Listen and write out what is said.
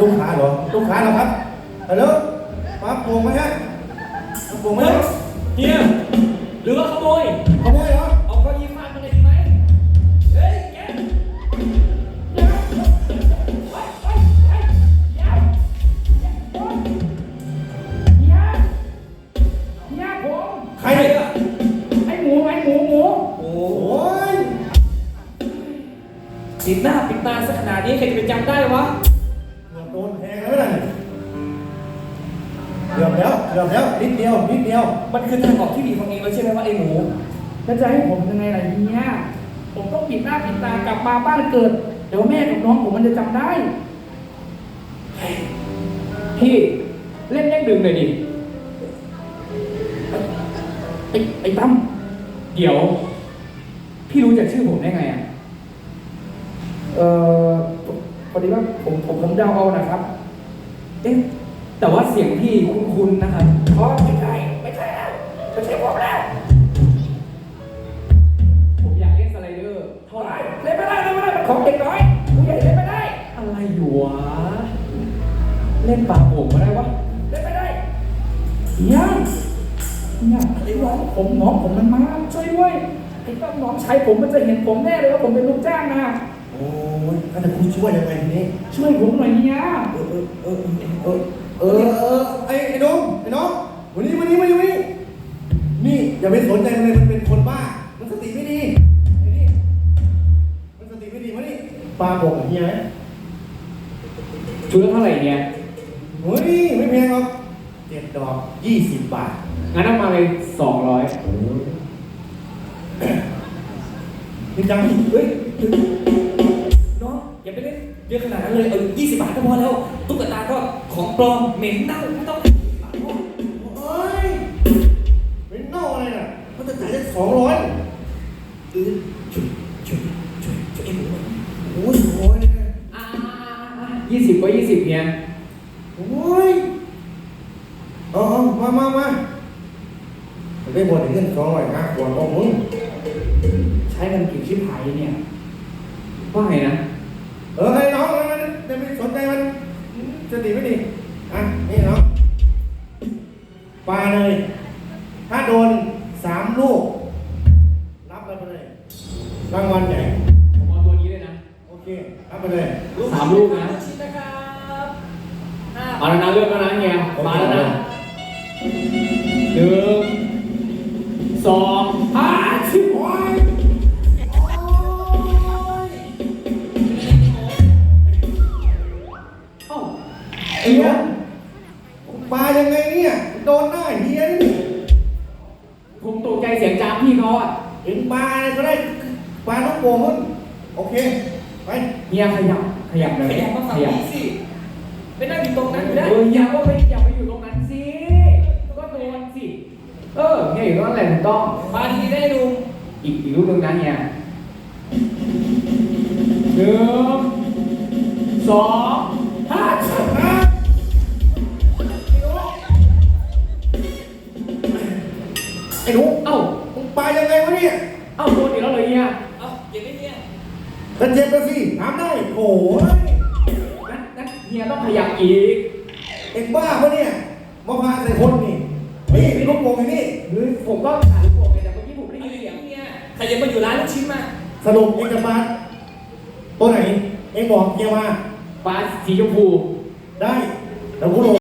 ลูกค้าเหรอ ลูกค้าเหรอครับฮัลโหลป้าโป่งไหมฮะป้าโป่งไหมเฮ้ยฮะเฮียหรือว่าขโมย ขโมยเหรอ เอาเก้าอี้ฟาดมันเลยดีไหมเฮ้ยแกอย่าไปไปไปอย่าอย่าโอ๊ยเฮียเฮียผมใครอะไอ้หมูไอ้หมูหมูโอ้โอ้ยปิดหน้าปิดตาสักขนาดนี้ใครจะไปจำได้วะ กือบแล้วนิดเดียวนิดเดียว มันคือทางออกที่ดีของเองแล้วใช่ไหมว่าไอ้หมูแล้วจะให้ผมยังไงล่ะเฮียผมต้องปิดหน้าปิดตากลับมาบ้านเกิด เดี๋ยวแม่กับน้องผมมันจะจำได้ พี่เล่นแย่งดึงหน่อยดิไอ้ไอ้ตั้มเดี๋ยว พี่รู้จักชื่อผมได้ไงอะเอ่อพอดีว่าผมผมผมเดาเอานะครับ เอ๊ะ แต่ว่าเสียงพี่คุ้นๆนะครับอ๋อไม่ใช่ไม่ใช่แล้วไม่ใช่ผมแล้ว ผมอยากเล่นสไลเดอร์เท่าไหร่เล่นไม่ได้เล่นไม่ได้มันของเด็กน้อยผู้ใหญ่เล่นไม่ได้ อะไรอยู่วะ เล่นปลาโป่งก็ได้วะ เล่นไม่ได้เฮียเฮียไอ้น้องผมน้องผมมันมาช่วยด้วยไอ้ตั้มน้องชายผมมันจะเห็นผมแน่เลยว่าผมเป็นลูกจ้างนะโอ้ยถ้าจะคุณช่วยยังไงทีนี้ช่วยผมหน่อยเฮียเออเออเออเออเออเออไอ้ไอ้น้องไอ้น้องวันนี้วันนี้วันนี้วันนี้นี่อย่าไปสนใจมันเลยมันเป็นคนบ้า มันสติไม่ดีไอ้นี่มันสติไม่ดีวะนี่ปลาบอกเฮียไหมชุดละเท่าไหร่เนี่ยเฮ้ยไม่แพงหรอกเจ็ดดอกยี่สิบบาทงั้นเอามาเลยสองร้อยนี่จังเฮ้ยน้องอย่าไปเล่นเยอะขนาดนั้นเลยเออยี่สิบบาทก็พอแล้วตุ๊กตาก็ของ ปลอมเหม็นเน่าไม่ต้องบาทพอเฮ้ยเป็นเน่าอะไรน่ะมันจะจ่ายแค่สองร้อยเออช่วยช่วยช่วยช่วยไอ้หมูหน่อยโอ้ยโอ้ยเลยนะอ่ายี่สิบก็ยี่สิบเนี่ยโอ้ยเอาเอามามามาได้บทเงินสองร้อยห้าขวดของมึงใช้กันกี่ชิบหายเนี่ยว่าไงนะ เออไอ้น้องมันจะไม่สนใจมันจะดีไม่ดี ปลาเลย ถ้าโดนสามลูก รับไปเลยรางวัลใหญ่ผมเอาตัวนี้เลยนะ โอเค รับไปเลยสามลูกนะชิ้นนะครับห้าเอาแล้วนะเลือกแล้วนะเฮียมาแล้วนะหนึ่งสอง ปลายังไงเนี่ย โดนหน้าเฮียนี่ผมตกใจเสียงจามพี่เขาอะเห็นปลาอะไรก็ได้ปลาต้องโป่งมันโอเค ไปเฮียขยับขยับเลยขยับมาฝั่งนี้สิไปนั่งอยู่ตรงนั้นอยู่ได้เอออย่าว่าไปอย่าไปอยู่ตรงนั้นสิก็โดนสิ เออเฮียอยู่ตรงนั้นแหละถูกต้องมาทีได้ดูอีกอีกรูปหนึงนะเฮียหนึ่งสอง ไอ้หนูเอ้า มึงปลายังไงวะเนี่ยเอ้าโดนอีกแล้วเลยเฮียเอ้าเก็บไม่เนี่ยกระเจ็บกระสิถามได้โอ้ยงั้นงั้นเฮียต้องขยับอีกเอ็งบ้าปะเนี่ย มาพาใส่คนนี่ นี่มีลูกโป่งอยู่นี่เฮ้ยผมก็ถ่ายรูปผมเลยแต่เมื่อกี้ผมไม่ได้เอายินเสีเสียยงงเนี่ยใครจะมาอยู่ร้านลูกชิ้นมาสรุปเอ็งจะมาตัวไหน เอ็งบอกเฮียมาฟ้าสีชมพู ได้แต่กูลง